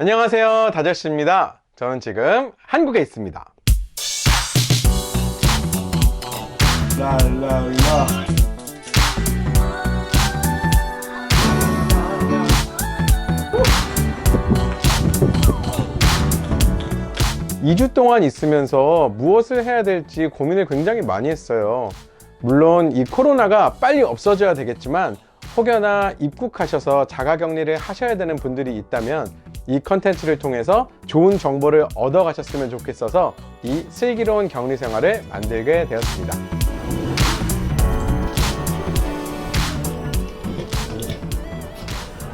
안녕하세요. 다저씨입니다. 저는 지금 한국에 있습니다. 랄랄라 2주 동안 있으면서 무엇을 해야 될지 고민을 굉장히 많이 했어요. 물론 이 코로나가 빨리 없어져야 되겠지만 혹여나 입국하셔서 자가 격리를 하셔야 되는 분들이 있다면 이 컨텐츠를 통해서 좋은 정보를 얻어 가셨으면 좋겠어서 이 슬기로운 격리 생활을 만들게 되었습니다.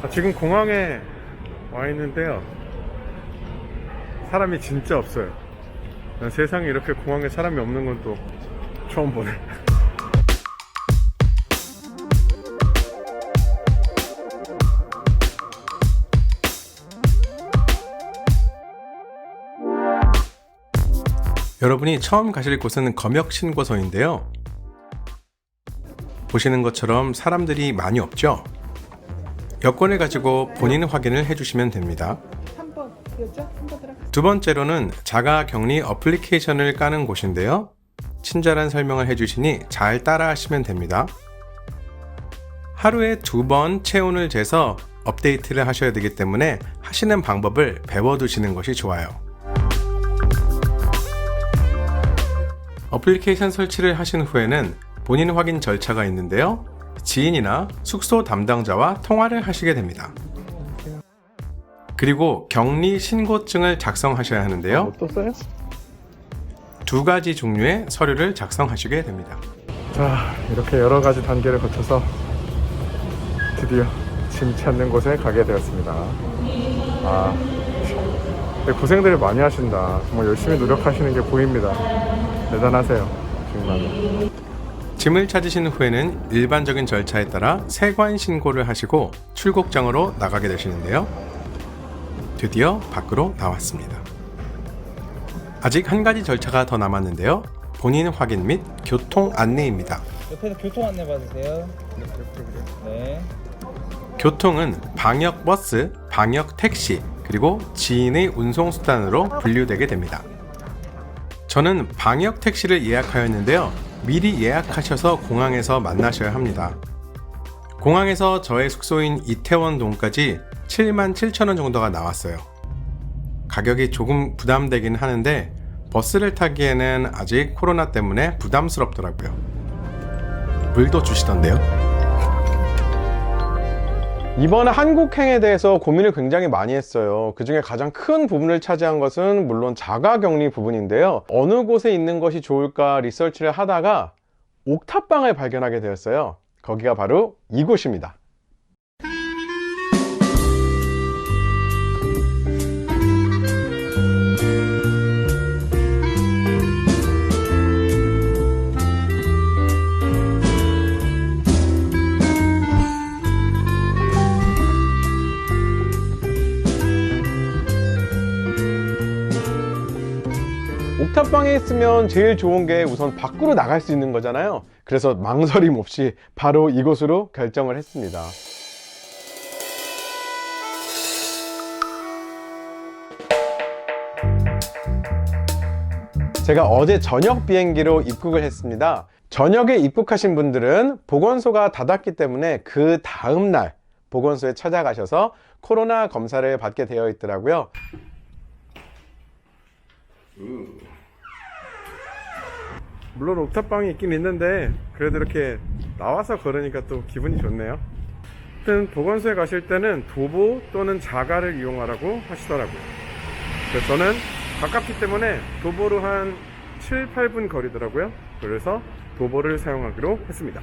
아, 지금 공항에 와 있는데요. 사람이 진짜 없어요. 난 세상에 이렇게 공항에 사람이 없는 건 또 처음 보네. 여러분이 처음 가실 곳은 검역신고소인데요. 보시는 것처럼 사람들이 많이 없죠? 여권을 가지고 본인 확인을 해주시면 됩니다. 3번이었죠? 3번 들어가. 두 번째로는 자가 격리 어플리케이션을 까는 곳인데요. 친절한 설명을 해주시니 잘 따라 하시면 됩니다. 하루에 두 번 체온을 재서 업데이트를 하셔야 되기 때문에 하시는 방법을 배워두시는 것이 좋아요. 어플리케이션 설치를 하신 후에는 본인 확인 절차가 있는데요. 지인이나 숙소 담당자와 통화를 하시게 됩니다. 그리고 격리 신고증을 작성하셔야 하는데요. 또 써요? 두 가지 종류의 서류를 작성하시게 됩니다. 자 이렇게 여러 가지 단계를 거쳐서 드디어 짐 찾는 곳에 가게 되었습니다 아 네, 고생들을 많이 하신다 정말 열심히 노력하시는 게 보입니다 대단하세요 정말 짐을 찾으신 후에는 일반적인 절차에 따라 세관 신고를 하시고 출국장으로 나가게 되시는데요. 드디어 밖으로 나왔습니다. 아직 한 가지 절차가 더 남았는데요. 본인 확인 및 교통 안내입니다. 옆에서 교통 안내 받으세요. 네. 교통은 방역 버스, 방역 택시, 그리고 지인의 운송 수단으로 분류되게 됩니다. 저는 방역 택시를 예약하였는데요. 미리 예약하셔서 공항에서 만나셔야 합니다. 공항에서 저의 숙소인 이태원동까지 7만 7천 원 정도가 나왔어요. 가격이 조금 부담되긴 하는데 버스를 타기에는 아직 코로나 때문에 부담스럽더라고요. 물도 주시던데요. 이번 한국행에 대해서 고민을 굉장히 많이 했어요. 그 중에 가장 큰 부분을 차지한 것은 물론 자가격리 부분인데요. 어느 곳에 있는 것이 좋을까 리서치를 하다가 옥탑방을 발견하게 되었어요. 거기가 바로 이곳입니다. 탑방에 있으면 제일 좋은 게 우선 밖으로 나갈 수 있는 거잖아요. 그래서 망설임 없이 바로 이곳으로 결정을 했습니다. 제가 어제 저녁 비행기로 입국을 했습니다. 저녁에 입국하신 분들은 보건소가 닫았기 때문에 그 다음 날 보건소에 찾아가셔서 코로나 검사를 받게 되어 있더라고요. 물론 옥탑방이 있긴 있는데 그래도 이렇게 나와서 걸으니까 또 기분이 좋네요. 하여튼 보건소에 가실 때는 도보 또는 자가를 이용하라고 하시더라고요. 그래서 저는 가깝기 때문에 도보로 한 7, 8분 거리더라고요. 그래서 도보를 사용하기로 했습니다.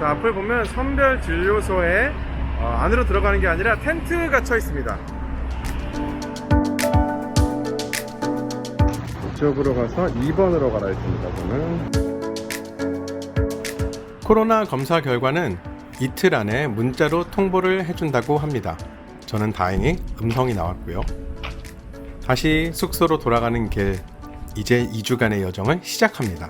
자, 앞을 보면 선별 진료소에 어, 안으로 들어가는 게 아니라 텐트가 쳐 있습니다. 이쪽으로 가서 2번으로 가라 했습니다. 저는 코로나 검사 결과는 이틀 안에 문자로 통보를 해준다고 합니다. 저는 다행히 음성이 나왔고요. 다시 숙소로 돌아가는 길, 이제 2주간의 여정을 시작합니다.